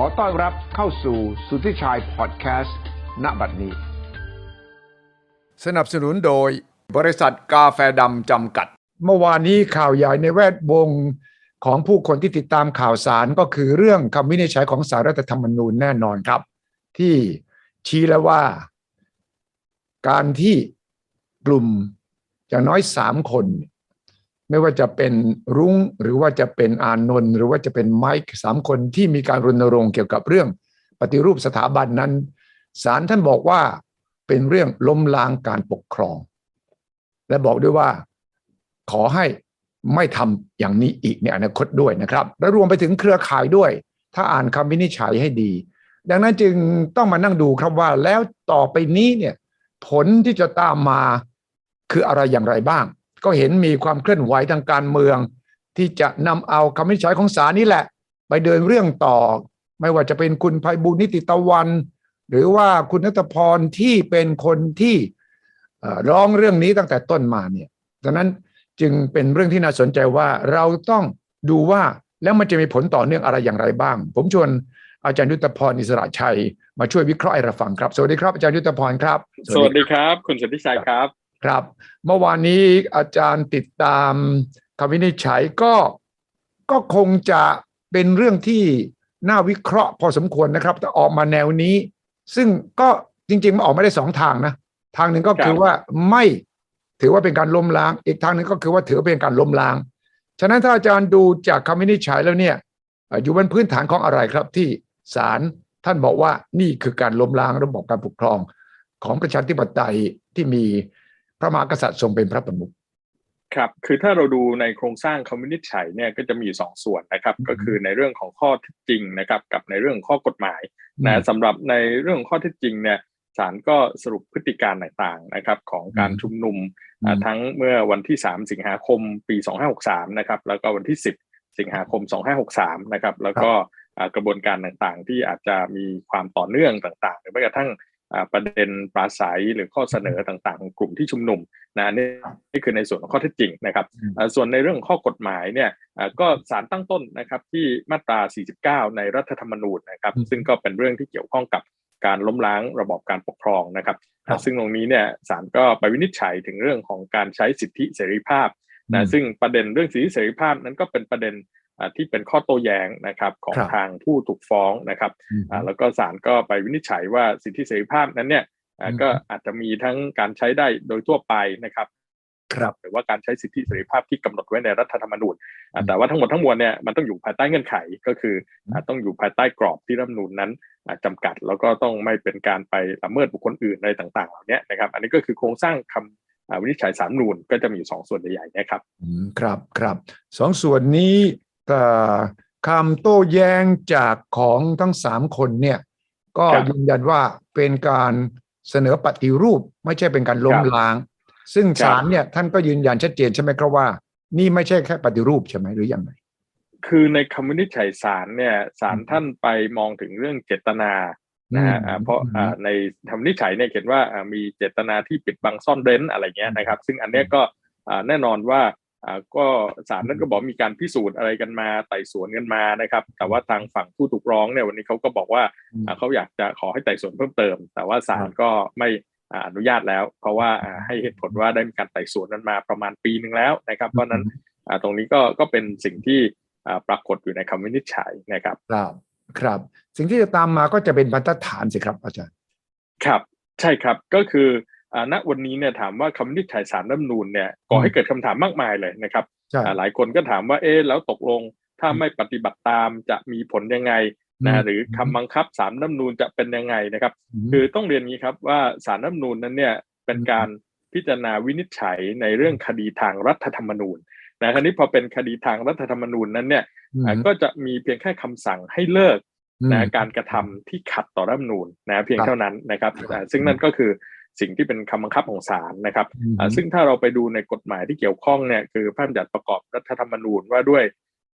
ขอต้อนรับเข้าสู่สุทธิชัยพอดแคสต์ณบัดนี้ สนับสนุนโดยบริษัทกาแฟดำจำกัด เมื่อวานนี้ข่าวใหญ่ในแวดวงของผู้คนที่ติดตามข่าวสารก็คือเรื่องคำวินิจฉัยของสารรัฐธรรมนูญแน่นอนครับ ที่ชี้แล้วว่า การที่กลุ่มอย่างน้อยสามคน ไม่ว่าจะเป็นรุ้งหรือว่าจะเป็นอานนท์หรือว่าจะเป็นไมค์สามคนที่มีการรณรงค์เกี่ยวกับเรื่องปฏิรูปสถาบันนั้นศาลท่านบอกว่าเป็นเรื่องล้มล้างการปกครอง และบอกด้วยว่าขอให้ไม่ทำอย่างนี้อีกในอนาคตด้วยนะครับ และรวมไปถึงเครือข่ายด้วย ถ้าอ่านคำวินิจฉัยให้ดี ดังนั้นจึงต้องมานั่งดูครับว่าแล้วต่อไปนี้เนี่ยผลที่จะตามมาคืออะไรอย่างไรบ้าง ก็เห็นมีความเคลื่อนไหวทางการเมือง ที่จะนำเอาคำวินิจฉัยของศาลนี่แหละ ไปเดินเรื่องต่อ ไม่ว่าจะเป็นคุณภัยบุญนิติตะวัน หรือว่าคุณนัทพรที่เป็นคนที่ร้องเรื่องนี้ตั้งแต่ต้นมาเนี่ยดังนั้นจึงเป็นเรื่องที่น่าสนใจว่าเราต้องดูว่าแล้วมันจะมีผลต่อเนื่องอะไรอย่างไรบ้าง ผมชวนอาจารย์ยุทธพรอิสระชัย มาช่วยวิเคราะห์ให้เราฟังครับ สวัสดีครับอาจารย์ยุทธพรครับ สวัสดีครับ คุณสุทธิชัยครับ ครับ เมื่อวานนี้อาจารย์ติดตามคำวินิจฉัยก็ก็คงจะเป็นเรื่องที่น่าวิเคราะห์พอสมควรนะครับแต่ออกมาแนวนี้ ซึ่งก็จริง ๆ มันออกมาได้สองทางนะ ทางหนึ่งก็คือว่าไม่ถือว่าเป็นการล้มล้าง อีกทางหนึ่งก็คือว่าถือเป็นการล้มล้าง ฉะนั้นถ้าอาจารย์ดูจากคำวินิจฉัยแล้วเนี่ยเอ่ออยู่บนพื้นฐานของอะไรครับที่ศาลท่านบอกว่านี่คือการล้มล้างระบบการปกครองของประชาธิปไตยที่มี พระมหากษัตริย์ทรงเป็นพระประมุขครับ คือถ้าเราดูในโครงสร้างคำวินิจฉัยเนี่ยก็จะมีอยู่สองส่วนนะครับอืมก็คือในเรื่องของข้อเท็จจริงนะครับ กับในเรื่องข้อกฎหมายนะสำหรับในเรื่องของข้อเท็จจริงเนี่ยศาลก็สรุปพฤติการต่างๆนะครับของการอืมชุมนุมอืมอ่าทั้งเมื่อวันที่ 3 สิงหาคมปี 2563 นะครับ แล้วก็วันที่ 10 สิงหาคม 2563 นะครับ แล้วก็อ่ากระบวนการต่างๆ ที่อาจจะมีความต่อเนื่องต่างๆ หรือแม้กระทั่งอ่า ประเด็นปราศัยหรือข้อเสนอต่างๆของกลุ่มที่ชุมนุมนะนี่นี่คือในส่วนของข้อเท็จจริงนะครับอืมอ่าส่วนในเรื่องข้อกฎหมายเนี่ยอ่าก็สารตั้งต้นนะครับที่มาตรา 49 ในรัฐธรรมนูญนะครับอืมซึ่งก็เป็นเรื่องที่เกี่ยวข้องกับการล้มล้างระบอบการปกครองนะครับครับ ซึ่งตรงนี้เนี่ยศาลก็ไปวินิจฉัยถึงเรื่องของการใช้สิทธิเสรีภาพอืนะมซึ่งประเด็นเรื่องสิทธิเสรีภาพนั้นก็เป็นประเด็นอ่า ที่เป็นข้อโต้แย้งนะครับของครับทางผู้ถูกฟ้องนะครับอืมอ่าแล้วก็ศาลก็ไปวินิจฉัยว่าสิทธิเสรีภาพนั้นเนี่ยอ่าอืมก็อาจจะมีทั้งการใช้ได้โดยทั่วไปนะครับครับหรือว่าการใช้สิทธิเสรีภาพที่กำหนดไว้ในรัฐธรรมนูญอ่าอืมแต่ว่าทั้งหมดทั้งมวลเนี่ยมันต้องอยู่ภายใต้เงื่อนไขก็คืออ่าอืมต้องอยู่ภายใต้กรอบที่รัฐธรรมนูญนั้นอ่าจำกัดแล้วก็ต้องไม่เป็นการไปละเมิดบุคคลอื่นอะไรต่างๆเหล่านี้นะครับ อันนี้ก็คือโครงสร้างคำอ่าวินิจฉัยสามนูญก็จะมีอยู่สองส่วนใหญ่ๆนะครับอืมครับครับสองส่วนนี้แต่ คำโต้แย้งจากของทั้งสามคนเนี่ยก็ครับยืนยันว่าเป็นการเสนอปฏิรูปไม่ใช่เป็นการล้มครับล้าง ซึ่งครับศาลเนี่ยท่านก็ยืนยันชัดเจนใช่ไหมครับว่า นี่ไม่ใช่แค่ปฏิรูปใช่ไหมหรือยังไงคือในคำวินิจฉัยศาลเนี่ยศาลอืมท่านไปมองถึงเรื่องเจตนานะฮะอ่าเพราะอ่าในคำวินิจฉัยเนี่ยเขียนว่าอ่ามีเจตนาที่ปิดบังซ่อนเร้นอะไรเงี้ยนะครับ ซึ่งอันเนี้ยก็อ่าแน่นอนว่าอ่า ก็ศาลนั้นก็บอกมีการพิสูจน์อะไรกันมาไต่สวนกันมานะครับ แต่ว่าทางฝั่งผู้ถูกร้องเนี่ยวันนี้เขาก็บอกว่าอืมอ่าเขาอยากจะขอให้ไต่สวนเพิ่มเติม แต่ว่าศาลก็ไม่อ่าอนุญาตแล้ว เพราะว่าอ่าให้เหตุผลว่าได้มีการไต่สวนนั้นมาประมาณปีหนึ่งแล้วนะครับ เพราะฉะนั้นอ่าตรงนี้ก็ก็เป็นสิ่งที่อ่าปรากฏอยู่ในคำวินิจฉัยนะครับครับครับ สิ่งที่จะตามมาก็จะเป็นบรรทัดฐานสิครับอาจารย์ ครับใช่ครับก็คืออ่า ณวันนี้เนี่ยถามว่าคำวินิจฉัยสารรัฐธรรมนูญเนี่ยก่อให้เกิดคำถามมากมายเลยนะครับใช่อ่าหลายคนก็ถามว่าเอ๊ะแล้วตกลงถ้าอืมไม่ปฏิบัติตามจะมีผลยังไงอืนะมหรือคำบังคับสารรัฐธรรมนูญจะเป็นยังไงนะครับมคือต้องเรียนงี้ครับว่าสารรัฐธรรมนูญนั้นเนี่ยเป็นอืมการพิจารณาวินิจฉัยในเรื่องคดีทางรัฐธรรมนูญนะคราวนี้พอเป็นคดีทางรัฐธรรมนูญนั้นเนี่ยอ่าก็จะมีเพียงแค่คำสั่งให้เลิกอืมนะการกระทำที่ขัดต่อรัฐธรรมนูญนะเพียงครับเท่านั้นนะครับครับอ่าซึ่งนั่นก็คือ สิ่งที่เป็นคำบังคับของศาลนะครับอืมอ่าซึ่งถ้าเราไปดูในกฎหมายที่เกี่ยวข้องเนี่ยคือพระราชบัญญัติประกอบรัฐธรรมนูญว่าด้วย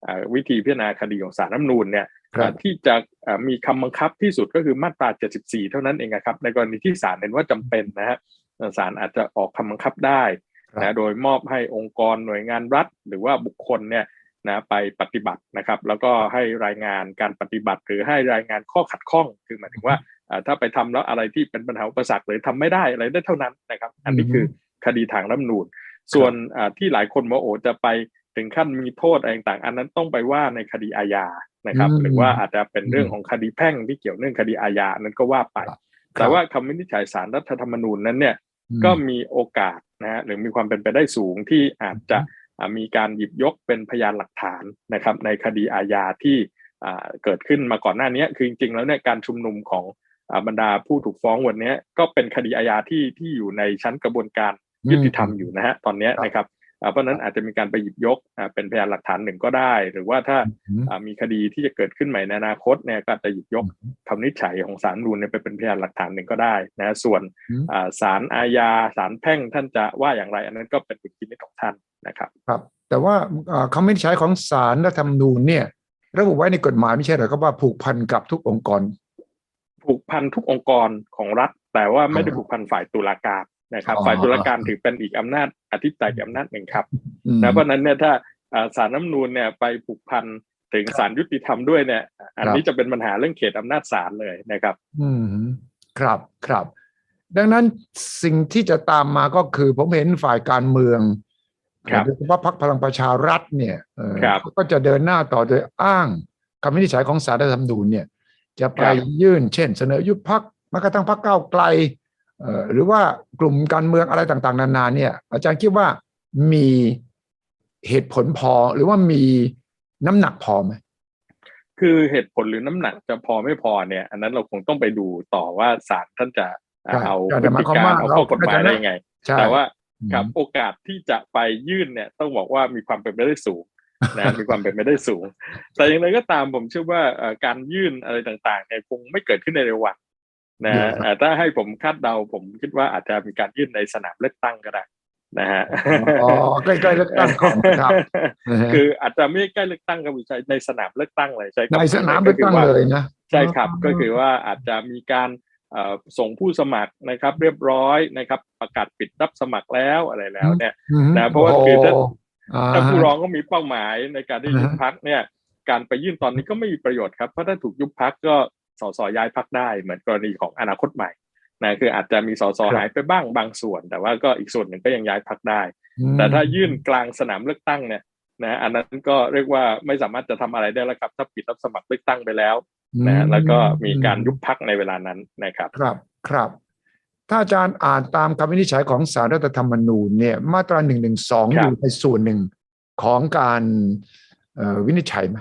อ่าวิธีพิจารณาคดีของศาลรัฐธรรมนูญเนี่ยครับอ่าที่จะอ่ามีคำบังคับที่สุดก็คือมาตรา 74 เท่านั้นเองนะครับในกรณีที่ศาลเห็นว่าจำเป็นนะฮะศาลอาจจะออกคำบังคับได้ครับนะโดยมอบให้องค์กรหน่วยงานรัฐ หรือว่าบุคคลเนี่ยนะไปปฏิบัตินะครับ แล้วก็ให้รายงานการปฏิบัติ หรือให้รายงานข้อขัดข้อง คือหมายถึงว่าอ่า ถ้าไปทำแล้วอะไรที่เป็นปัญหาอุปสรรคหรือทำไม่ได้อะไรได้เท่านั้นนะครับ อันนี้คือคดีทางรัฐธรรมนูญส่วนอ่าที่หลายคนว่าโอ้จะไปถึงขั้นมีโทษอะไรต่างๆอันนั้นต้องไปว่าในคดีอาญานะครับอืมหรือว่าอาจจะเป็นเรื่องของคดีแพ่งที่เกี่ยวเนื่องคดีอาญาอันนั้นก็ว่าไป แต่ว่าคำวินิจฉัยสารรัฐธรรมนูญนั้นเนี่ยอืมก็มีโอกาสนะฮะหรือมีความเป็นไปได้สูงที่อาจจะอ่ามีการหยิบยกเป็นพยานหลักฐานนะครับ ในคดีอาญาที่อ่าเกิดขึ้นมาก่อนหน้านี้คือจริงๆแล้วเนี่ยการชุมนุมของอ่า บรรดาผู้ถูกฟ้องวันนี้ก็เป็นคดีอาญาที่ที่อยู่ในชั้นกระบวนการยุติธรรมอยู่นะฮะตอนเนี้ยนะครับอ่าเพราะฉะนั้นอาจจะมีการไปหยิบยกอ่าเป็นพยานหลักฐานหนึ่งก็ได้ หรือว่าถ้าอืมอ่ามีคดีที่จะเกิดขึ้นใหม่ในอนาคตเนี่ยก็อาจจะหยิบยกคำวินิจฉัยของศาลรัฐธรรมนูญเนี่ยไปเป็นพยานหลักฐานหนึ่งก็ได้นะส่วนอืมอ่าศาลอาญาศาลแพ่งท่านจะว่าอย่างไร อันนั้นก็เป็นดุลพินิจของท่านนะครับครับ แต่ว่าอ่าคำวินิจฉัยของศาลรัฐธรรมนูญเนี่ยระบุไว้ในกฎหมายไม่ใช่เหรอครับว่าผูกพันกับทุกองค์กรผูก พันทุกองค์กรของรัฐ แต่ว่าไม่ได้อ๋อผูกพันฝ่ายตุลาการนะครับอ๋อฝ่ายตุลาการถือเป็นอีกอำนาจอธิปไตยอีกอำนาจหนึ่งครับอืมนะเพราะฉะนั้นเนี่ยถ้าอ่าศาลน้ำนูนเนี่ยไปผูกพันถึงศาลยุติธรรมด้วยเนี่ย อันนี้จะเป็นปัญหาเรื่องเขตอำนาจศาลเลยนะครับ อืมครับครับ ดังนั้นสิ่งที่จะตามมาก็คือผมเห็นฝ่ายการเมืองครับโดยเฉพาะพรรคพลังประชารัฐเนี่ยเอ่อครับก็จะเดินหน้าต่อโดยอ้างคำวินิจฉัยของศาลรัฐธรรมนูญเนี่ย จะไปครับยื่น เช่น เสนอยุบพักแม้กระทั่งพักก้าวไกลเอ่อหรือว่ากลุ่มการเมืองอะไรต่างๆ นานาเนี่ยอาจารย์คิดว่ามีเหตุผลพอหรือว่ามีน้ำหนักพอไหมคือเหตุผลหรือน้ำหนักจะพอไม่พอเนี่ย อันนั้นเราคงต้องไปดูต่อว่าศาลท่านจะใช่เอาใช่พแต่ฤหมายติความการว่าเอาเราข้อกฎหมายก็จะได้ยังไงใช่แต่ว่าอืมครับโอกาสที่จะไปยื่นเนี่ย ต้องบอกว่ามีความเป็นไปได้สูง นะมีความเป็นไปได้สูง แต่อย่างไรก็ตามผมเชื่อว่าเอ่อการยื่นอะไรต่างๆเนี่ยคงไม่เกิดขึ้นในเร็ววันนะเดี๋ยวครับเอ่อถ้าให้ผมคาดเดาผมคิดว่าอาจจะมีการยื่นในสนามเลือกตั้งก็ได้นะฮะอ๋อใกล้ๆเลือกตั้งก่อนครับนะฮะคืออาจจะไม่ใกล้เลือกตั้งก็ใช้ในสนามเลือกตั้งเลยใช้คำในสนามเลือกตั้งเลยนะใช่ครับก็คือว่าอาจจะมีการเอ่อส่งผู้สมัครนะครับ เรียบร้อยนะครับ ประกาศปิดรับสมัครแล้วอะไรแล้วเนี่ยอืมนะเพราะว่าคือถ้าโอ่ ถ้าผู้ร้องก็มีเป้าหมายในการที่อ่าฮะยุบพักเนี่ย การไปยื่นตอนนี้ก็ไม่มีประโยชน์ครับเพราะถ้าถูกยุบพักก็สสย้ายพักได้เหมือนกรณีของอนาคตใหม่นะคืออาจจะมีสสหายไปบ้างบางส่วน แต่ว่าก็อีกส่วนหนึ่งก็ยังย้ายพักได้ แต่ถ้ายื่นกลางสนามเลือกตั้งเนี่ยนะอันนั้นก็เรียกว่าไม่สามารถจะทำอะไรได้แล้วครับ ถ้าปิดรับสมัครเลือกตั้งไปแล้วนะแล้วก็มีการยุบพักในเวลานั้นนะครับ ครับครับ ถ้าอาจารย์อ่านตามคำวินิจฉัยของสารรัฐธรรมนูญเนี่ยมาตราหนึ่งหนึ่งสองคอรับยู่ในส่วนหนึ่งของการเอ่อวินิจฉัยไหม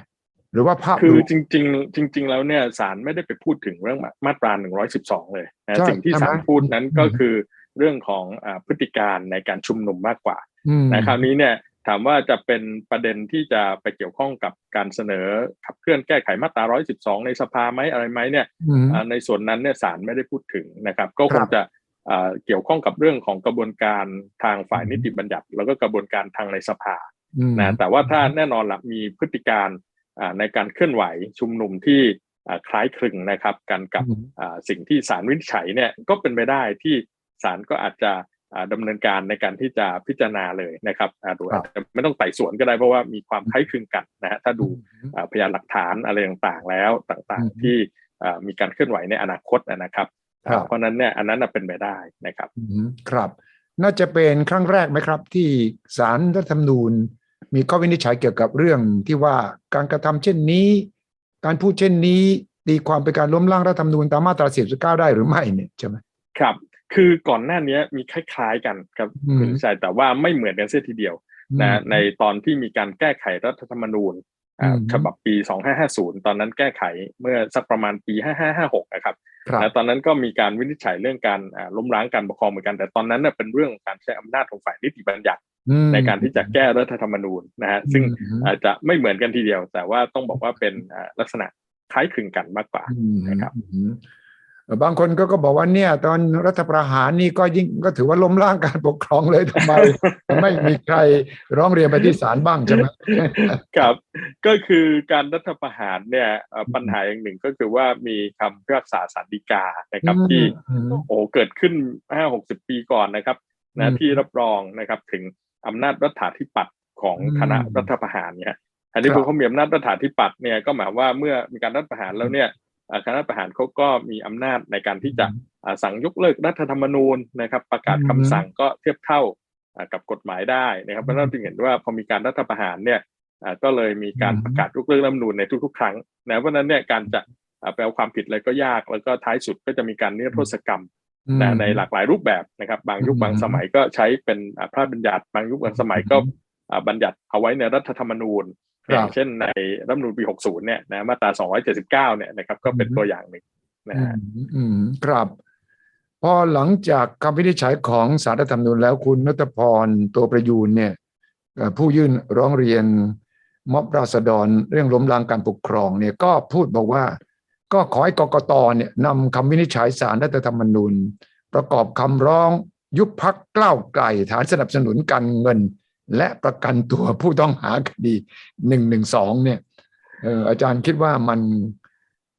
หรือว่าภาพคือรวมจริง ๆ จริง ๆ แล้วเนี่ยศาลไม่ได้ไปพูดถึงเรื่องมาตรา112เลยนะใช่สิ่งที่ใช่ไหมศาลพูดนั้นอืมก็คือเรื่องของอ่าพฤติการในการชุมนุมมากกว่าอืมนะคราวนี้เนี่ยถามว่าจะเป็นประเด็นที่จะไปเกี่ยวข้องกับการเสนอขับเคลื่อนแก้ไขมาตรา 112 ในสภาไหมอะไรไหมเนี่ยอืมอ่าในส่วนนั้นเนี่ยศาลไม่ได้พูดถึงนะครับ ก็คครังบจะอ่า เกี่ยวข้องกับเรื่องของกระบวนการทางฝ่ายอืมนิติบัญญัติ แล้วก็กระบวนการทางในสภาอืมนะแต่ว่าถ้าแน่นอนละมีพฤติการอ่าในการเคลื่อนไหวชุมนุมที่อ่าคล้ายคลึงนะครับ กันกับอืมอ่าสิ่งที่ศาลวินิจฉัยเนี่ยก็เป็นไปได้ที่ศาลก็อาจจะอ่าดำเนินการในการที่จะพิจารณาเลยนะครับอ่าโดยครัอาบจจะไม่ต้องไต่สวนก็ได้เพราะว่ามีความคล้ายคลึงกันนะฮะถ้าดูอ่าพยานหลักฐานอะไรต่างๆแล้วต่างอืมๆที่อ่ามีการเคลื่อนไหวในอนาคตนะครับครับอ่า เพราะฉะนั้นเนี่ยอันนั้นน่ะเป็นไปได้นะครับอืมครับ น่าจะเป็นครั้งแรกไหมครับ ที่สารรัฐธรรมนูญ มีข้อวินิจฉัยเกี่ยวกับเรื่องที่ว่าการกระทำเช่นนี้ การพูดเช่นนี้ตีความเป็นการล้มล้างรัฐธรรมนูญตามมาตรา49ได้หรือไม่เนี่ยใช่ไหมครับ คือก่อนหน้านี้มีคล้ายๆกันครับอืมคุณชัยแต่ว่าไม่เหมือนกันเสียทีเดียวนะในตอนที่มีการแก้ไขรัฐธรรมนูญอ่าอืม ฉบับปี 2550 ตอนนั้นแก้ไขเมื่อสักประมาณปี 5556 นะครับครับนะตอนนั้นก็มีการวินิจฉัยเรื่องการอ่าล้มล้างการปกครองเหมือนกัน แต่ตอนนั้นเน่ะเป็นเรื่องของการใช้อำนาจของฝ่ายนิติบัญญัติอืมในการที่จะแก้รัฐธรรมนูญนะฮะซึ่งอืมอาจจะไม่เหมือนกันทีเดียว แต่ว่าต้องบอกว่าเป็นอ่าลักษณะคล้ายคลึงกันมากกว่าอืมนะครับอืมเอ่อ บางคนก็ก็บอกว่าเนี่ย ตอนรัฐประหารนี่ก็ยิ่งก็ถือว่าล้มล้างการปกครองเลยทำไม ไม่มีใครร้องเรียนไปที่ศาลบ้างใช่ไหมครับก็คือการรัฐประหารเนี่ยเอ่อปัญหาอย่างหนึ่งก็คือว่ามีคำพิพากษาสารดีกานะครับที่อืมโอ้เกิดขึ้นห้าหกสิบปีก่อนนะครับอืนะมที่รับรองนะครับถึงอำนาจรัฐาธิปัตย์ของอืมคณะรัฐประหารเนี่ยอันนี้ครับพวกเขามีอำนาจรัฐาธิปัตย์เนี่ยก็หมายว่าเมื่อมีการรัฐประหารแล้วเนี่ย อ่าการรัฐประหารเขาก็มีอำนาจในการที่จะอ่าสั่งยกเลิกรัฐธรรมนูญนะครับ ประกาศคำสั่งก็เทียบเท่าอ่ากับกฎหมายได้นะครับเพราะฉะนั้นจึงเห็นว่าพอมีการรัฐประหารเนี่ยอ่าก็เลยมีการประกาศยกเลิกรัฐธรรมนูญในทุก ๆ ครั้งนะเพราะฉะนั้นเนี่ยการจะอ่าไปเอาความผิดอะไรก็ยาก แล้วก็ท้ายสุดก็จะมีการนิรโทษกรรมอืมนะในหลากหลายรูปแบบนะครับ บางยุคอืมบางสมัยก็ใช้เป็นอ่าพระราชบัญญัติ บางยุคบางสมัยก็อ่าบัญญัติเอาไว้ในรัฐธรรมนูญครับ อย่างเช่นในรัฐธรรมนูญปี 60 เนี่ยนะมาตรา 279 เนี่ยนะครับก็เป็นอืมตัวอย่างหนึ่งนะอืฮะมอืมครับ พอหลังจากคำวินิจฉัยของสารรัฐธรรมนูญแล้วคุณนัทพรตัวประยูนเนี่ยเอ่อผู้ยื่นร้องเรียนม็อบราษฎรเรื่องล้มล้างการปกครองเนี่ยก็พูดบอกว่า ก็ขอให้กกตเนี่ยนำคำวินิจฉัยสารรัฐธรรมนูญ ประกอบคำร้องยุบพักกล้าวไกลฐานสนับสนุนการเงิน และประกันตัวผู้ต้องหาคดีหนึ่งหนึ่งสองเนี่ยเอ่ออาจารย์คิดว่ามัน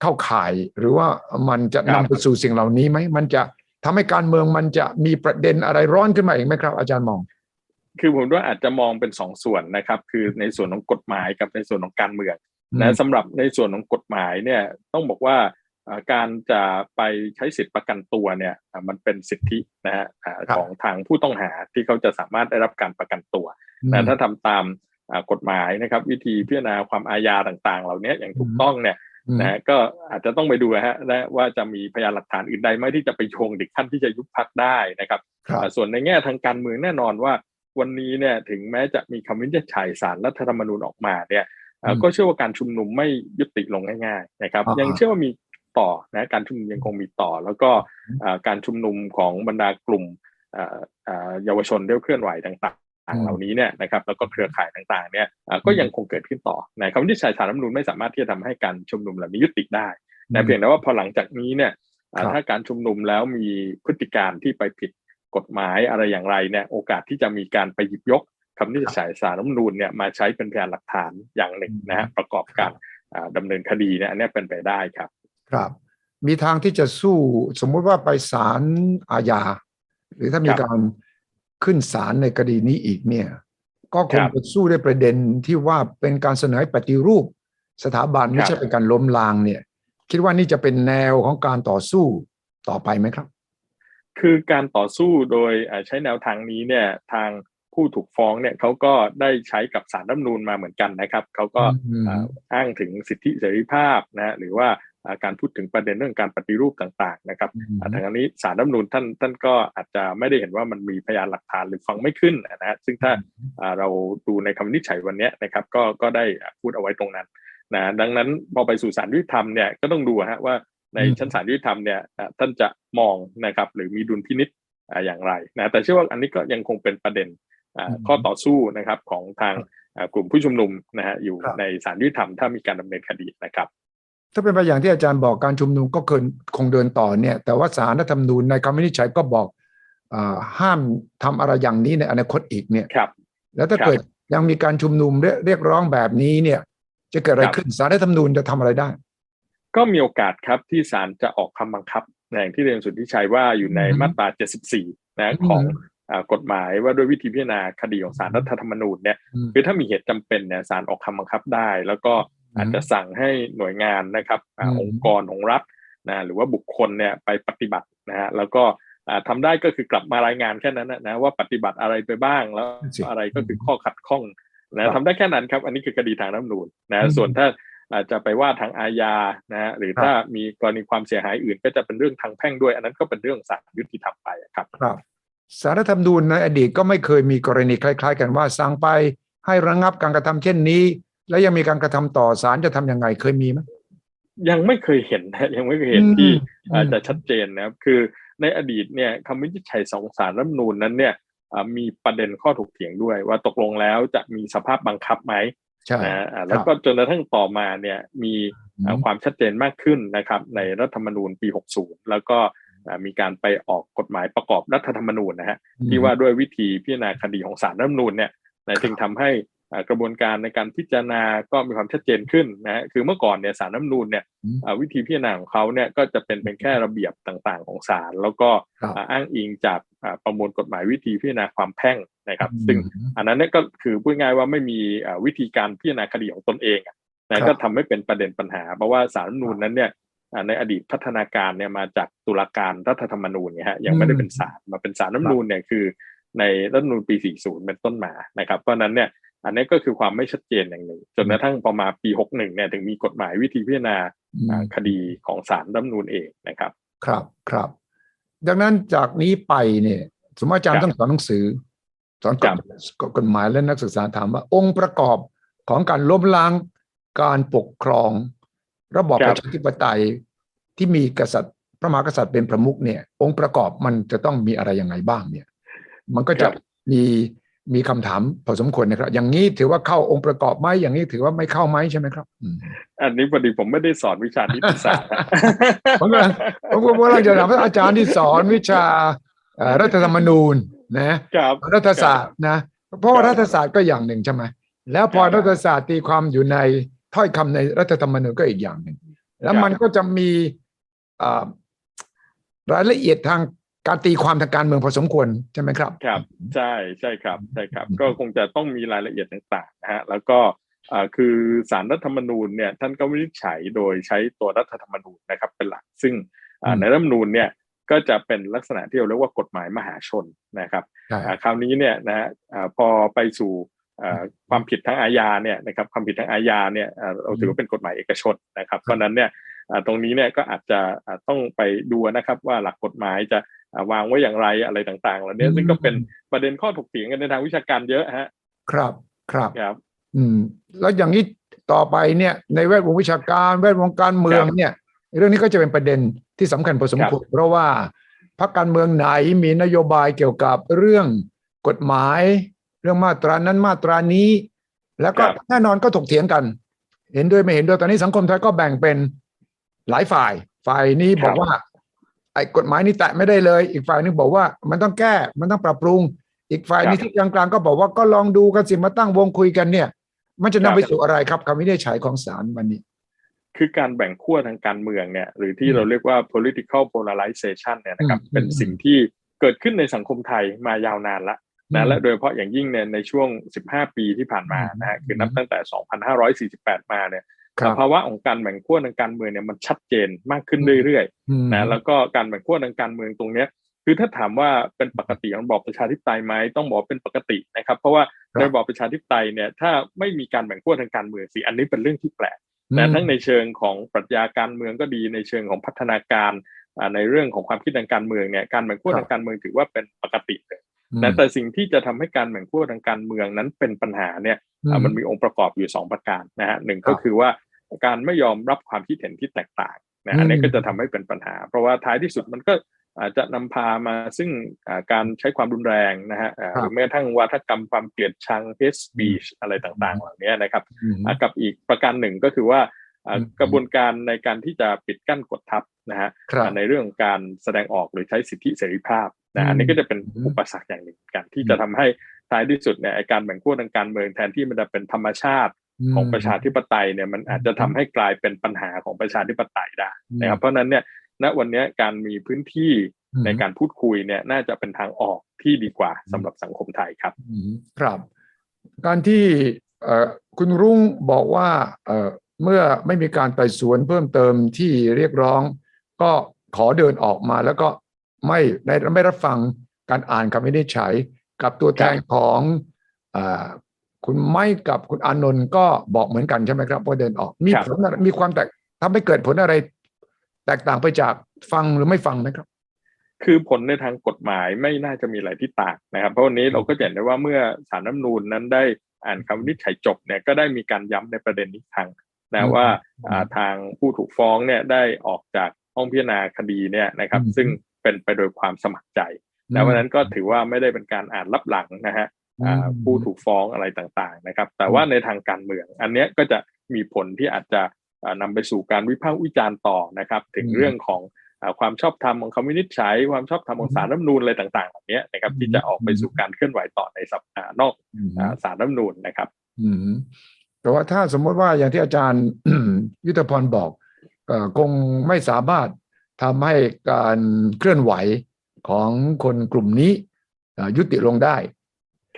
เข้าข่ายหรือว่ามันจะครันำบไปสู่สิ่งเหล่านี้ไหมมันจะทำให้การเมืองมันจะมีประเด็นอะไรร้อนขึ้นมาอีกไหมครับ อาจารย์มอง คือผมว่าอาจจะมองเป็นสองส่วนนะครับ คือในส่วนของกฎหมายกับในส่วนของการเมืองอืมนะสำหรับในส่วนของกฎหมายเนี่ยต้องบอกว่าอ่า การจะไปใช้สิทธิประกันตัวเนี่ยอ่ามันเป็นสิทธินะฮะอ่าครับของทางผู้ต้องหาที่เขาจะสามารถได้รับการประกันตัวนะถ้าทำตามอ่ากฎหมายนะครับ วิธีพิจารณาความอาญาต่าง ๆ เหล่านี้อย่างถูกต้องเนี่ยอืมนะฮะก็อาจจะต้องไปดูนะฮะนะว่าจะมีพยานหลักฐานอื่นใดไหมที่จะไปโยงถึงขั้นที่จะยุบพักได้นะครับครับอ่าส่วนในแง่ทางการเมืองแน่นอนว่าวันนี้เนี่ยถึงแม้จะมีคำวินิจฉัยสารรัฐธรรมนูญออกมาเนี่ยอ่าอืมก็เชื่อว่าการชุมนุมไม่ยุติลงง่ายๆนะครับอ่าฮะยังเชื่อว่ามี ต่อนะการชุมนุมยังคงมีต่อ แล้วก็อ่าการชุมนุมของบรรดากลุ่มอ่าอ่าเยาวชนเรื่องเคลื่อนไหวต่างๆอืมเหล่านี้เนี่ยนะครับแล้วก็เครือข่ายต่างๆเนี่ยอ่าก็ยังคงเกิดขึ้นต่อนะคำวินิจฉัยสารรัฐธรรมนูญไม่สามารถที่จะทำให้การชุมนุมเหล่านี้ยุติได้นะเพียงแต่ว่าพอหลังจากนี้เนี่ยอ่าครับถ้าการชุมนุมแล้วมีพฤติการที่ไปผิดกฎหมายอะไรอย่างไรเนี่ยโอกาสที่จะมีการไปหยิบยกคำวินิจฉัยสารรัฐธรรมนูญเนี่ยมาใช้เป็นพยานหลักฐานอย่างหนึ่งนะฮะประกอบการอ่าดำเนินคดีเนี่ยอันเนี้ยเป็นไปได้ครับ ครับ มีทางที่จะสู้สมมุติว่าไปศาลอาญา หรือถ้ามีครับการขึ้นศาลในคดีนี้อีกเนี่ย ก็คครังบจะสู้ได้ประเด็นที่ว่าเป็นการเสนอให้ปฏิรูปสถาบันไม่ครับใช่เป็นการล้มล้างเนี่ย คิดว่านี่จะเป็นแนวของการต่อสู้ต่อไปไหมครับ คือการต่อสู้โดยอ่าใช้แนวทางนี้เนี่ยทางผู้ถูกฟ้องเนี่ยเขาก็ได้ใช้กับสารรัฐธรรมนูญมาเหมือนกันนะครับเขาก็อืมอ่าอ้างถึงสิทธิเสรีภาพนะฮะหรือว่าอ่า การพูดถึงประเด็นเรื่องการปฏิรูปต่างๆนะครับอ่าทางนี้สารรัฐธรรมนูญท่านท่านก็อาจจะไม่ได้เห็นว่ามันมีพยานหลักฐานหรือฟังไม่ขึ้นนะฮะซึ่งถ้าอ่าเราดูในคำวินิจฉัยวันเนี้ยนะครับก็ก็ได้พูดเอาไว้ตรงนั้นนะดังนั้นพอไปสู่ศาลยุติธรรมเนี่ยก็ต้องดูฮะว่าในอืมชั้นศาลยุติธรรมเนี่ยอ่าท่านจะมองนะครับหรือมีดุลพินิษอ่าอย่างไรนะแต่เชื่อว่าอันนี้ก็ยังคงเป็นประเด็นอ่าอืมข้อต่อสู้นะครับของทางอ่ากลุ่มผู้ชุมนุมนะฮะอยู่ครับในศาลยุติธรรมถ้ามีการดำเนินคดีนะครับ ถ้าเป็นไปอย่างที่อาจารย์บอกการชุมนุมก็เกินคงเดินต่อเนี่ย แต่ว่าสารรัฐธรรมนูญในคำวินิจฉัยก็บอกอาห้ามทำอะไรอย่างนี้ในอนาคตอีกเนี่ยครับ แล้วถ้าครับเกิดยังมีการชุมนุมเรียเรียกร้องแบบนี้เนี่ย จะเกิดอะไรครับขึ้นสารรัฐธรรมนูญจะทำอะไรได้ ก็มีโอกาสครับที่ศาลจะออกคำบังคับอย่างที่เรียนสุทธิชัยว่าอยู่ในอืมมาตรา 74 นะของอ่ากฎหมายว่าด้วยวิธีพิจารณาคดีของศาลรัฐธรรมนูญเนี่ยอืมคือถ้ามีเหตุจำเป็นเนี่ยศาลออกคำบังคับได้ แล้วก็ อาจจะสั่งให้หน่วยงานนะครับอ่าอืมองค์กรของรัฐนะหรือว่าบุคคลเนี่ยไปปฏิบัตินะฮะแล้วก็อ่าทำได้ก็คือกลับมารายงานแค่นั้นนะนะว่าปฏิบัติอะไรไปบ้างแล้วสิอะไรก็คือข้อขัดข้องครันะบทำได้แค่นั้นครับ อันนี้คือคดีทางรัฐธรรมนูญนะอืมส่วนถ้าอาจจะไปว่าทางอาญานะฮะหรือครับถ้ามีกรณีความเสียหายอื่น ก็จะเป็นเรื่องทางแพ่งด้วย อันนั้นก็เป็นเรื่องศาลยุติธรรมไปครับครับสารรัฐธรรมนูญในอดีตก็ไม่เคยมีกรณีคล้าย ๆ กันว่าสั่งไปให้ระงับการกระทำเช่นนี้ แล้วยังมีการกระทำต่อศาลจะทำยังไงเคยมีไหมยังไม่เคยเห็นนะยังไม่เคยเห็นอืมที่อืมอาจจะชัดเจนนะครับ คือในอดีตเนี่ยคำวินิจฉัยสองศาลรัฐธรรมนูญนั้นเนี่ยอ่ามีประเด็นข้อถกเถียงด้วย ว่าตกลงแล้วจะมีสภาพบังคับไหมใช่นะอ่าแล้วก็จนกระทั่งต่อมาเนี่ยมีอ่าอืมความชัดเจนมากขึ้นนะครับ ในรัฐธรรมนูญปี 60 แล้วก็อ่ามีการไปออกกฎหมายประกอบรัฐธรรมนูญนะฮะที่ว่าด้วยวิธีพิจารณาคดีของศาลรัฐธรรมนูญเนี่ยนะจึงทำให้อ่า กระบวนการในการพิจารณาก็มีความชัดเจนขึ้นนะฮะคือเมื่อก่อนเนี่ยสารน้ำนูนเนี่ยอืมอ่าวิธีพิจารณาของเขาเนี่ยก็จะเป็นเป็นแค่ระเบียบต่างๆ ของศาลแล้วก็ครับอ่าอ้างอิงจากอ่าประมวลกฎหมายวิธีพิจารณาความแพ่งนะครับอืมซึ่งอันนั้นเนี่ยก็คือพูดง่ายๆว่าไม่มีอ่าวิธีการพิจารณาคดีของตนเองอะครันะบก็ทำให้เป็นประเด็นปัญหา เพราะว่าสารรัฐธรรมนูญนั้นเนี่ยอ่าในอดีตพัฒนาการเนี่ยมาจากตุลาการรัฐธรรมนูญเนี่ยฮะยังไม่ได้เป็นศาลมาเป็นศาลรัฐธรรมนูญเนี่ยคือในรัฐธรรมนูญปี 40 เป็นต้นมานะครับเพราะฉะนั้นเนี่ย อันนี้ก็คือความไม่ชัดเจนอย่างหนึ่งจนกระทั่งพอมาปี61เนี่ยถึงมีกฎหมายวิธีพิจารณาอืมอ่าคดีของศาลรัฐธรรมนูญเองนะครับ ครับครับ ดังนั้นจากนี้ไปเนี่ย สมมติอาจารครัย์บต้องสอนหนังสือ สอนกครัฎบกฎหมายและนักศึกษาถามว่า องค์ประกอบของการล้มล้างการปกครอง ระบอบคปรับระชาธิปไตยที่มีกษัตริย์พระมหากษัตริย์เป็นประมุขเนี่ย องค์ประกอบมันจะต้องมีอะไรยังไงบ้างเนี่ย มันก็จะมี มีคำถามพอสมควรนะครับ อย่างนี้ถือว่าเข้าองค์ประกอบไหมอย่างนี้ถือว่าไม่เข้าไหมใช่ไหมครับอืมอันนี้พอดีผมไม่ได้สอนวิชานิติศาสตร์นะผมกำลังผมก็กำลังจะถามว่าอาจารย์ที่สอนวิชาเอ่อรัฐธรรมนูญนะครับรัฐศาสตร์นะเพราะว่าครับรัฐศาสตร์ก็อย่างหนึ่งใช่ไหมแล้วพอครับรัฐศาสตร์ตีความอยู่ในถ้อยคำในรัฐธรรมนูญก็อีกอย่างหนึ่งแล้วครับมันก็จะมีอ่ารายละเอียดทาง การตีความทางการเมืองพอสมควรใช่ไหมครับ ครับ ใช่ใช่ครับใช่ครับ ก็คงจะต้องมีรายละเอียดต่างๆนะฮะแล้วก็อ่าคือสารรัฐธรรมนูญเนี่ยท่านก็วินิจฉัยโดยใช้ตัวรัฐธรรมนูญนะครับเป็นหลัก ซึ่งอ่าอืมในรัฐธรรมนูญเนี่ยก็จะเป็นลักษณะที่เราเรียกว่ากฎหมายมหาชนนะครับใช่อ่าคราวนี้เนี่ยนะฮะอ่าพอไปสู่อ่าความผิดทางอาญาเนี่ยนะครับความผิดทางอาญาเนี่ยอ่าเราถือว่าเป็นกฎหมายเอกชนนะครับเพราะฉะนั้นเนี่ยอ่าตรงนี้เนี่ยก็อาจจะอ่าต้องไปดูนะครับว่าหลักกฎหมายจะอ่า วางไว้อย่างไรอะไรต่างๆเหล่านี้ซึ่งก็เป็นประเด็นข้อถกเถียงกันในทางวิชาการเยอะฮะ ครับครับครับ อืม แล้วอย่างนี้ต่อไปเนี่ยในแวดวงวิชาการแวดวงการเมืองครับเนี่ย เรื่องนี้ก็จะเป็นประเด็นที่สำคัญพอสมควรเพราะว่าพรรคการเมืองไหนมีนโยบายเกี่ยวกับเรื่องกฎหมาย เรื่องมาตรานั้นมาตรานี้ แล้วก็ครับแน่นอนก็ถกเถียงกัน เห็นด้วยไม่เห็นด้วยตอนนี้สังคมไทยก็แบ่งเป็นหลายฝ่าย ฝ่ายนี้บอกว่า ไอ้กฎหมายนี้แตะไม่ได้เลย อีกฝ่ายนึงบอกว่ามันต้องแก้มันต้องปรับปรุง อีกฝ่ายนี้ครับที่กลางๆก็บอกว่าก็ลองดูกันสิมาตั้งวงคุยกันเนี่ย มันจะครันำบไปสู่อะไรครับคำวินิจฉัยของศาลวันนี้ คือการแบ่งขั้วทางการเมืองเนี่ย หรือที่อืมเราเรียกว่า political polarization เนี่ยนะครับอืมเป็นอืมสิ่งที่เกิดขึ้นในสังคมไทยมายาวนานละอืนะมและโดยเฉพาะอย่างยิ่งเนี่ยในช่วง 15 ปีที่ผ่านมานะฮะอืมคือนับตั้งแต่ 2548 มาเนี่ย ครับภาวะของการแบ่งขั้วทางการเมืองเนี่ยมันชัดเจนมากขึ้นเรื่อยๆอืมนะแล้วก็การแบ่งขั้วทางการเมืองตรงเนี้ยคือถ้าถามว่าเป็นปกติของระบอบประชาธิปไตยไหมต้องบอกว่าเป็นปกตินะครับ เพราะว่าครับในระบอบประชาธิปไตยเนี่ยถ้าไม่มีการแบ่งขั้วทางการเมืองสิอันนี้เป็นเรื่องที่แปลกอืมนะทั้งในเชิงของปรัชญาการเมืองก็ดีในเชิงของพัฒนาการอ่าในเรื่องของความคิดทางการเมืองเนี่ยการแบ่งขั้วครับทางการเมืองถือว่าเป็นปกติเลยอืม นะแต่สิ่งที่จะทำให้การแบ่งขั้วทางการเมืองนั้นเป็นปัญหาเนี่ยอ่ามันมีองค์ประกอบอยู่สองประการนะฮะหนึ่งครับก็คือว่าการไม่ยอมรับความคิดเห็นที่แตกต่างนะอืมอันนี้ก็จะทำให้เป็นปัญหา เพราะว่าท้ายที่สุดมันก็อาจจะนำพามาซึ่งอ่าการใช้ความรุนแรงนะฮะอ่าครับหรือแม้กระทั่งวาทกรรมความเกลียดชัง hate speech อะไรต่างๆ เหล่านี้นะครับอืมอ่ากับอีกประการหนึ่งก็คือว่าอ่าอืมกระบวนการในการที่จะปิดกั้นกดทับนะฮะครับอ่าในเรื่องของการแสดงออกหรือใช้สิทธิเสรีภาพอื นะมอันนี้ก็จะเป็นอืมอุปสรรคอย่างหนึ่งเหมือนกันที่จะทำให้ท้ายที่สุดเนี่ยไอ้การแบ่งขั้วทางการเมืองแทนที่มันจะเป็นธรรมชาติของประชาธิปไตยเนี่ยมันอาจจะทำให้กลายเป็นปัญหาของประชาธิปไตยได้นะครับเพราะฉะนั้นเนี่ยณวันเนี้ยการมีพื้นที่อืมในการพูดคุยเนี่ยน่าจะเป็นทางออกที่ดีกว่าสำหรับสังคมไทยครับอืมครับ การที่เอ่อคุณรุ่งบอกว่าเอ่อเมื่อไม่มีการไต่สวนเพิ่มเติมที่เรียกร้อง ก็ขอเดินออกมาแล้วก็ ไม่ได้ไม่รับฟังการอ่านคำวินิจฉัย กับตัวแทนของเอ่อคุณไม้กับคุณอานนท์ก็บอกเหมือนกันใช่ไหมครับว่าเดินออก มีครับผลอะไรมีความแตกทำให้เกิดผลอะไร แตกต่างไปจากฟังหรือไม่ฟังไหมครับ คือผลในทางกฎหมายไม่น่าจะมีอะไรที่ต่างนะครับ เพราะวันนี้เราก็จะเห็นได้ว่าเมื่อสารน้ำนูนนั้นได้อ่านคำวินิจฉัยจบเนี่ยก็ได้มีการย้ำในประเด็นนี้ครั้งอืนะมว่าอืมอ่าทางผู้ถูกฟ้องเนี่ยได้ออกจากห้องพิจารณาคดีเนี่ยนะครับอืมซึ่ง เป็นไปโดยความสมัครใจนะเพราะฉะนั้นก็ถือว่าไม่ได้เป็นการอ่านลับหลังนะฮะอ่าผู้ถูกฟ้องอะไรต่างๆนะครับ แต่ว่าในทางการเมือง อันเนี้ยก็จะมีผลที่อาจจะอ่านำไปสู่การวิพากษ์วิจารณ์ต่อนะครับ ถึงอืมเรื่องของอ่าความชอบธรรมของคำวินิจฉัย ความชอบธรรมของสารรัฐธรรมนูญอะไรต่างๆเหล่านี้นะครับอืมที่จะออกไปสู่การเคลื่อนไหวต่อในสัปดาห์นอกอืมอ่าสารรัฐธรรมนูญนะครับอืมแต่ว่าถ้าสมมติว่าอย่างที่อาจารย์ยุทธพรบอกเอ่อคงไม่สามารถ ทำให้การเคลื่อนไหวของคนกลุ่มนี้เอ่อยุติลงได้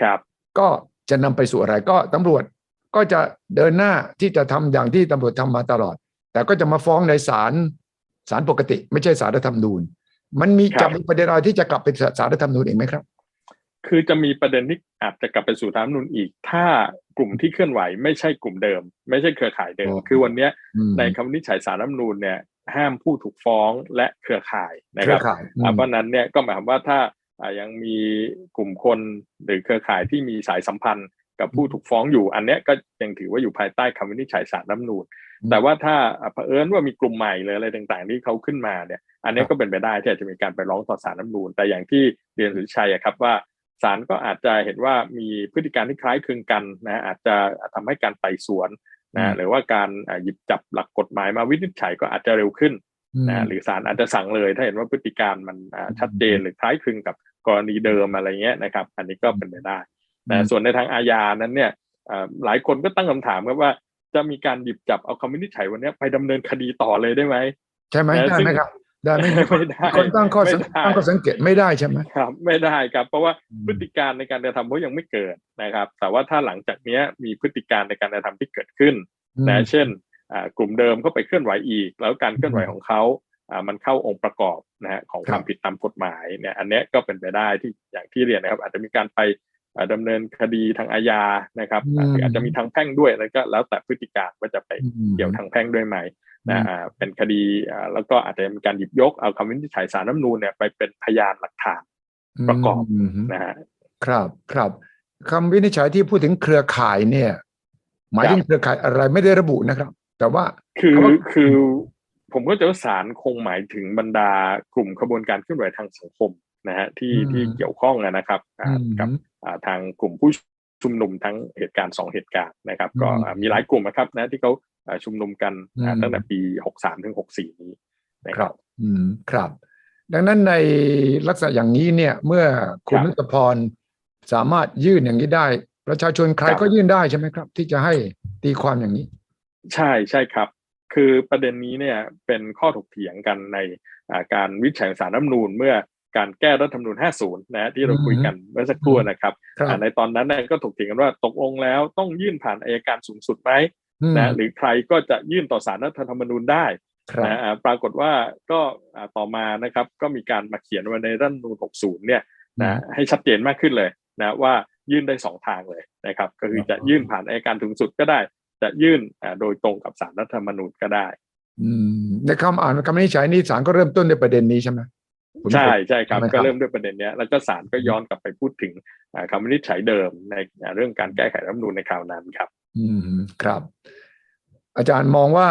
ครับ ก็จะนำไปสู่อะไรก็ตำรวจก็จะเดินหน้าที่จะทำอย่างที่ตำรวจทำมาตลอด แต่ก็จะมาฟ้องในศาลศาลปกติ ไม่ใช่ศาลรัฐธรรมนูญ มันมีครับจะมีประเด็นอะไรที่จะกลับไปศาลรัฐธรรมนูญอีกไหมครับ คือจะมีประเด็นที่อาจจะกลับไปสู่รัฐธรรมนูญอีก ถ้ากลุ่มที่เคลื่อนไหวไม่ใช่กลุ่มเดิม ไม่ใช่เครือข่ายเดิมอ๋อคือวันเนี้ยอืมในคำวินิจฉัยสารรัฐธรรมนูญเนี่ย ห้ามผู้ถูกฟ้องและเครือข่ายนะเคครืรัอบข่ายอืมอ่าเพราะฉะนั้นเนี่ยก็หมายความว่าถ้าอ่ายังมีกลุ่มคนหรือเครือข่ายที่มีสายสัมพันธ์กับผู้ถูกฟ้องอยู่อันเนี้ยก็ยังถือว่าอยู่ภายใต้คำวินิจฉัยสารรัฐธรรมนูญแต่ว่าถ้าอ่าเผอิญว่ามีกลุ่มใหม่เลยอะไรต่างๆ ที่เขาขึ้นมาเนี่ย อันเนี้ยก็เป็นไปได้ที่อาจจะมีการไปร้องต่อสารรัฐธรรมนูญแต่อย่างที่เรียนสุทธิชัยอะครับว่าศาลก็อาจจะเห็นว่ามีพฤติการที่คล้ายคลึงกันนะอาจจะทำให้การไต่สวนอืม นะหรือว่าการอ่าหยิบจับหลักกฎหมายมาวินิจฉัยก็อาจจะเร็วขึ้นมนะหรือศาลอาจจะสั่งเลย ถ้าเห็นว่าพฤติการมันอ่าชัดเจนหรือคล้ายคลึงกับกรณีเดิมอะไรเงี้ยนะครับ อันนี้ก็เป็นไปได้แต่ส่วนในทางอาญานั้นเนี่ยอ่าหลายคนก็ตั้งคำถามครับว่าจะมีการหยิบจับเอาคำวินิจฉัยวันเนี้ยไปดำเนินคดีต่อเลยได้ไหมใช่ไหมแต่ได้ซึ่งไหมครับ ได้ไหมไม่ได้คนตั้งข้อสังไม่ได้ตั้งข้อสังเกตไม่ได้ใช่ไหมครับ ไม่ได้ครับ เพราะว่าอืมพฤติการในการกระทำเขายังไม่เกิดนะครับ แต่ว่าถ้าหลังจากเนี้ยมีพฤติการในการกระทำที่เกิดขึ้นนะเช่นอ่ากลุ่มเดิมก็ไปเคลื่อนไหวอีก แล้วการเคลื่อนไหวของเขาอ่ามันเข้าองค์ประกอบนะฮะของความผิดตามกฎหมายเนี่ยอันเนี้ยก็เป็นไปได้ที่อย่างที่เรียนนะครับ อาจจะมีการไปอ่าดำเนินคดีทางอาญานะครับอ่าหรืออาจจะมีทางแพ่งด้วยแล้วก็แล้วแต่พฤติการว่าจะไปอืมเกี่ยวทางแพ่งด้วยไหม นะอ่าเป็นคดีอ่าแล้วก็อาจจะมีการหยิบยกเอาคำวินิจฉัยสารน้ำนูนเนี่ยไปเป็นพยานหลักฐานประกอบมนะฮะครับครับคำวินิจฉัยที่พูดถึงเครือข่ายเนี่ย หมายถึงเครือข่ายอะไรไม่ได้ระบุนะครับ แต่ว่าคือเพราะว่าคือผมก็จะว่าศาลคงหมายถึงบรรดากลุ่มขบวนการเคลื่อนไหวทางสังคมนะฮะที่อืมที่เกี่ยวข้องนะครับอ่าอืมกับอ่าทางกลุ่มผู้ชุมนุมทั้งเหตุการณ์สองเหตุการณ์นะครับ ก็อืมอ่ามีหลายกลุ่มนะครับนะที่เขาอ่า ชุมนุมกันอ่าอืมตั้งแต่ปีหกสามถึงหกสี่นี้นะคครัรับบอืมครับ ดังนั้นในลักษณะอย่างนี้เนี่ย เมื่อคุณครับนุตพรสามารถยื่นอย่างนี้ได้ ประชาชนใครครับก็ยื่นได้ใช่ไหมครับ ที่จะให้ตีความอย่างนี้ ใช่ใช่ครับ คือประเด็นนี้เนี่ยเป็นข้อถกเถียงกันในอ่าการวิจัยสารรัฐธรรมนูญเมื่อการแก้รัฐธรรมนูญ 50นะฮะที่เราคุยกันเมื่อสักครู่นะครับครับอ่าในตอนนั้นเนี่ยก็ถกเถียงกันว่าตกลงแล้วต้องยื่นผ่านอายการสูงสุดไหมอืม นะหรือใครก็จะยื่นต่อสารรัฐธรรมนูญได้ครับนะอ่าปรากฏว่าก็อ่าต่อมานะครับก็มีการมาเขียนไว้ในรัฐธรรมนูญ60 เนี่ยนะให้ชัดเจนมากขึ้นเลยนะว่ายื่นได้สองทางเลยนะครับ ก็คือจะยื่นผ่านอายการสูงสุดก็ได้ จะยื่นอ่าโดยตรงกับสารรัฐธรรมนูญก็ได้อืมในคำอ่านคำวินิจฉัยนี้ศาลก็เริ่มต้นในประเด็นนี้ใช่ไหมผมใช่ใช่ครับใช่ไหมครับก็เริ่มด้วยประเด็นเนี้ยแล้วก็ศาลก็ย้อนกลับไปพูดถึงอ่าคำวินิจฉัยเดิมในอ่าเรื่องการแก้ไขรัฐธรรมนูญในคราวนั้นครับ อืมครับ อาจารย์มองว่า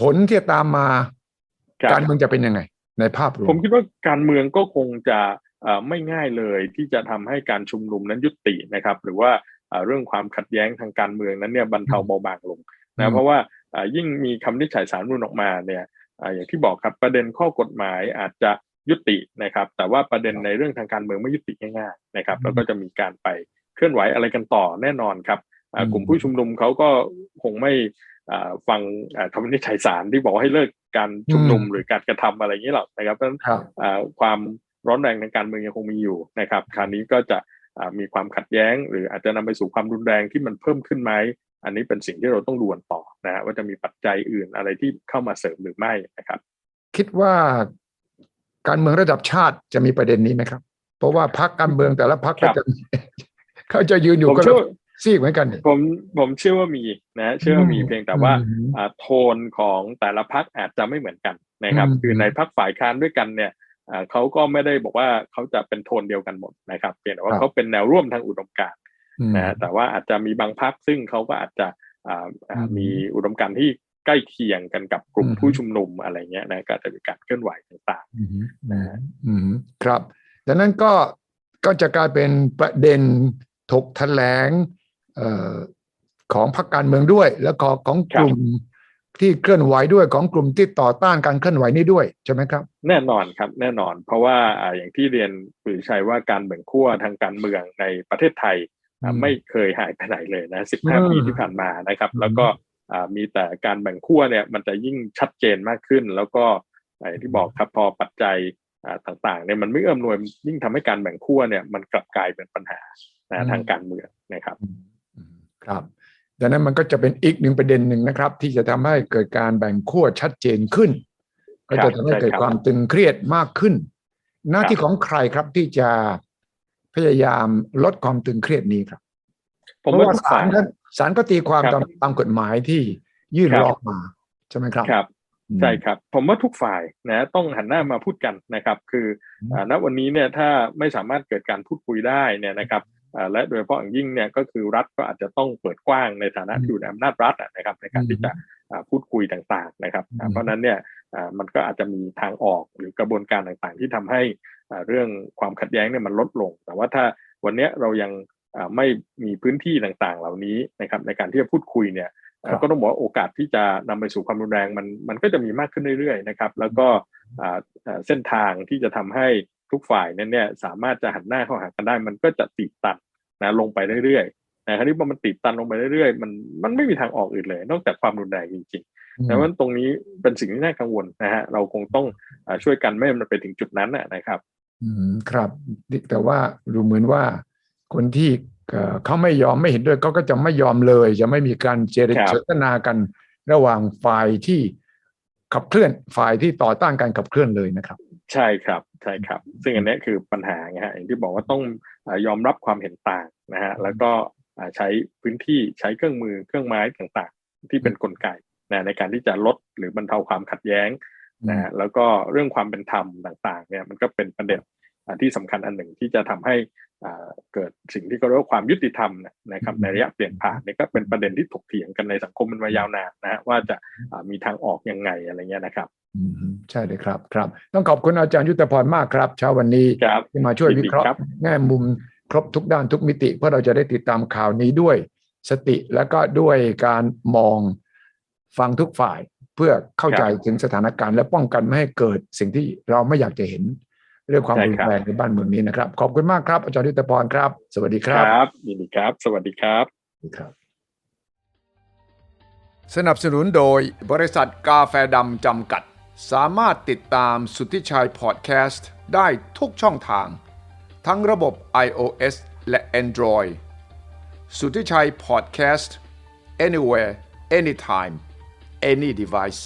ผลที่จะตามมาครับการเมืองจะเป็นยังไง ในภาพรวผมมคิดว่าการเมืองก็คงจะเอ่อไม่ง่ายเลยที่จะทำให้การชุมนุมนั้นยุตินะครับ หรือว่าเอ่อเรื่องความขัดแย้งทางการเมืองนั้นเนี่ยบรรเทาเบาบางลงอืนะมเพราะว่าเอ่อยิ่งมีคำวินิจฉัยสารรัฐธรรมนูญออกมาเนี่ยเอ่ออย่างที่บอกครับประเด็นข้อกฎหมายอาจจะยุตินะครับ แต่ว่าประเด็นในเรื่องทางการเมืองไม่ยุติง่ายๆนะครับ แล้วก็จะมีการไปเคลื่อนไหวอะไรกันต่อแน่นอนครับอ่า กลุ่มผู้ชุมนุมเขาก็คงไม่อ่าฟังอ่าคำวินิจฉัยสารที่บอกว่าให้เลิกการชุมนุมหรือการกระทำอะไรอย่างนี้หรอกนะครับเพราะฉะนั้นครับอ่าความร้อนแรงทางการเมืองยังคงมีอยู่นะครับ คราวนี้ก็จะอ่ามีความขัดแย้ง หรืออาจจะนำไปสู่ความรุนแรงที่มันเพิ่มขึ้นไหมอันนี้เป็นสิ่งที่เราต้องดูกันต่อนะฮะว่าจะมีปัจจัยอื่นอะไรที่เข้ามาเสริมหรือไม่นะครับ คิดว่าการเมืองระดับชาติจะมีประเด็นนี้ไหมครับ เพราะว่าพรรคการเมืองแต่ละพรรคคก็รับจะเขาจะยืนอยู่ผมก็เชื่อว่า ซีกเหมือนกันนี่ผมผมเชื่อว่ามีนะฮะเชื่อว่ามีอืมเพียงแต่ว่าอืมอ่าโทนของแต่ละพักอาจจะไม่เหมือนกันนะครับอืมคือในพักฝ่ายค้านด้วยกันเนี่ยอ่าเขาก็ไม่ได้บอกว่าเขาจะเป็นโทนเดียวกันหมดนะครับเพียงแต่ว่าเขาเป็นแนวร่วมทางอุดมการณ์อืมนะฮะแต่ว่าอาจจะมีบางพักซึ่งเขาก็อาจจะอ่าอ่าอืมมีอุดมการณ์ที่ใกล้เคียงกันกับกลุ่มอืมผู้ชุมนุมอะไรเงี้ยนะก็อาจจะมีการเคลื่อนไหวต่างอืมอืมอืมครับดังนั้นก็ก็จะกลายเป็นประเด็นถกแถลงเอ่อ ของพรรคการเมืองด้วย แล้วก็ของกลุ่มที่เคลื่อนไหวด้วยของกลุ่มที่ต่อต้านการเคลื่อนไหวนี้ด้วยใช่ไหมครับๆแน่นอนครับแน่นอน เพราะว่าอ่าอย่างที่เรียนคุณชัยว่าการแบ่งขั้วทางการเมืองในประเทศไทยอ่าอืมไม่เคยหายไปไหนเลยนะอืม15 ปีที่ผ่านมานะครับอืมแล้วก็อ่ามีแต่การแบ่งขั้วเนี่ยมันจะยิ่งชัดเจนมากขึ้น แล้วก็อย่างที่บอกครับพอปัจจัยอ่าต่างๆเนี่ยมันไม่เอื้อมหน่วยยิ่งทำให้การแบ่งขั้วเนี่ยมันกลับกลายเป็นปัญหานะทางการเมืองนะครับอืมอืม ครับดังนั้นมันก็จะเป็นอีกหนึ่งประเด็นหนึ่งนะครับ ที่จะทำให้เกิดการแบ่งขั้วชัดเจนขึ้น ก็จะทำให้เกิดใช่ครับความตึงเครียดมากขึ้น หน้าที่ของใครครับที่จะพยายามลดความตึงเครียดนี้ครับผมเพราะว่าว่าทุกศาฝ่าลยก็ศาลก็ตีความครับตามตามกฎหมายที่ยื่นครับร้องมาใช่ไหมครับครับอืมใช่ครับ ผมว่าทุกฝ่ายนะต้องหันหน้ามาพูดกันนะครับ คืออ่าณวันนี้เนี่ยถ้าไม่สามารถเกิดการพูดคุยได้เนี่ยนะครับอ่า และโดยเฉพาะอย่างยิ่งเนี่ยก็คือรัฐก็อาจจะต้องเปิดกว้างในฐานะที่อยู่ในอำนาจรัฐอะนะครับในการที่จะอ่าพูดคุยต่างๆนะครับอ่าอืมเพราะฉะนั้นเนี่ยอ่ามันก็อาจจะมีทางออกหรือกระบวนการต่างๆ ที่ทำให้อ่าเรื่องความขัดแย้งเนี่ยมันลดลง แต่ว่าถ้าวันเนี้ยเรายังอ่าไม่มีพื้นที่ต่างๆ เหล่านี้นะครับในการที่จะพูดคุยเนี่ยเอ่อก็ต้องบอกว่าโอกาสที่จะนำไปสู่ความรุนแรงมันมันก็จะมีมากขึ้นเรื่อยๆนะครับ แล้วก็อ่าอ่าเส้นทางที่จะทำให้ ทุกฝ่ายนั้นเนี่ยสามารถจะหันหน้าเข้าหากันได้ มันก็จะตีบตันนะลงไปเรื่อยๆนะคราวนี้พอมันตีบตันลงไปเรื่อยๆมันมันไม่มีทางออกอื่นเลย นอกจากความรุนแรงจริงๆดังนั้นตรงนี้เป็นสิ่งที่น่ากังวลนะฮะเราคงต้องอาช่วยกันไม่ให้มันไปถึงจุดนั้นนะนะครับ อืมครับ แต่ว่าดูเหมือนว่าคนที่เอ่อเขาไม่ยอมไม่เห็นด้วยเขาก็จะไม่ยอมเลย จะไม่มีการเจรครับจานากันระหว่างฝ่ายที่ ขับเคลื่อนฝ่ายที่ต่อต้านการขับเคลื่อนเลยนะครับ ใช่ครับใช่ครับ ซึ่งอันเนี้ยคือปัญหาไงฮะอย่างที่บอกว่าต้องอายอมรับความเห็นต่างนะฮะแล้วก็อ่าใช้พื้นที่ใช้เครื่องมือเครื่องไม้ต่างๆ ที่เป็นกลไกนะในการที่จะลดหรือบรรเทาความขัดแย้งนะฮะแล้วก็เรื่องความเป็นธรรมต่างๆเนี่ยมันก็เป็นประเด็นอ่าที่สำคัญอันหนึ่งที่จะทำให้อ่า เกิดสิ่งที่เขาเรียกว่าความยุติธรรมเนี่ยนะครับอืมในระยะเปลี่ยนผ่านเนี่ยก็เป็นประเด็นที่ถกเถียงกันในสังคมมันมายาวนานนะฮะว่าจะอ่ามีทางออกยังไงอะไรเงี้ยนะครับอืมใช่เลยครับครับ ต้องขอบคุณอาจารย์ยุทธพรมากครับ เช้าวันนี้ครับที่มาช่วยวิเคราะห์ยินดีครับแง่มุมครบทุกด้านทุกมิติ เพื่อเราจะได้ติดตามข่าวนี้ด้วยสติแล้วก็ด้วยการมองฟังทุกฝ่ายเพื่อเข้าใจถึงสถานการณ์และป้องกันไม่ให้เกิดสิ่งที่เราไม่อยากจะเห็น เรื่องความใช่รุนครับแรงในบ้านเมืองนี้นะครับ ขอบคุณมากครับอาจารย์ยุทธพรครับ สวัสดีคครัรับบยินดีครับ สวัสดีครับครับ สนับสนุนโดยบริษัทกาแฟดำจำกัด สามารถติดตามสุทธิชัยพอดแคสต์ได้ทุกช่องทาง ทั้งระบบ iOS และ Android สุทธิชัยพอดแคสต์ anywhere anytime any device